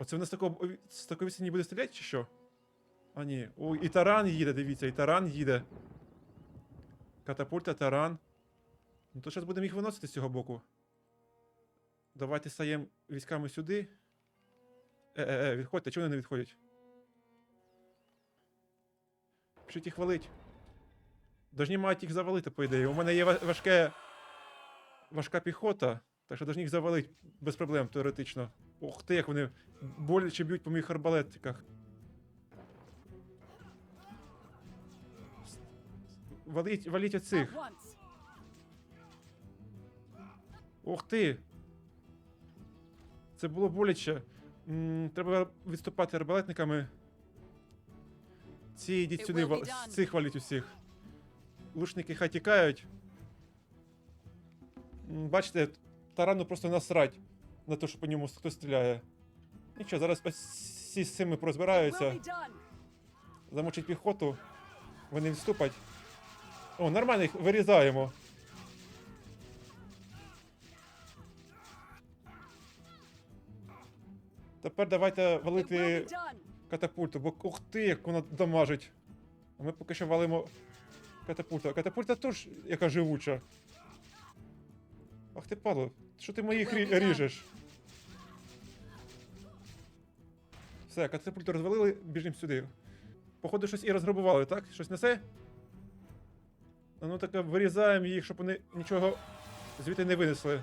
Оце вони з такого з такої відстані буде стріляти чи що? А ні. Ой, і таран їде, дивіться, і таран їде. Катапульта, таран. Ну то зараз будемо їх виносити з цього боку. Давайте стаємо військами сюди. Е-е-е, відходьте, чого вони не відходять? Пишіть їх валить. Должні мають їх завалити, по ідеї. У мене є ва- важке. Важка піхота, так що должні їх завалити без проблем, теоретично. Ух ти, як вони боляче б'ють по моїх арбалетиках. Валіть, валіть оцих. Ух ти! Це було боляче. М, треба відступати арбалетниками. Ці йдіть сюди, will ва- be done. з цих валіть усіх. Лучники хай тікають. М, Бачите, тарану просто насрать на те, що по ньому хтось стріляє. Нічого, зараз ось всі з цими done. Замочить піхоту. Вони відступать. О, нормально їх вирізаємо. Тепер давайте валити катапульту, бо ух ти, як вона дамажить. А ми поки що валимо катапульту. А катапульта теж яка живуча. Ах ти падло, що ти моїх рі- ріжеш? Все, катапульту розвалили, біжимо сюди. Походу, щось і розграбували, так? Щось несе? Ну так вирізаємо їх, щоб вони нічого звідти не винесли.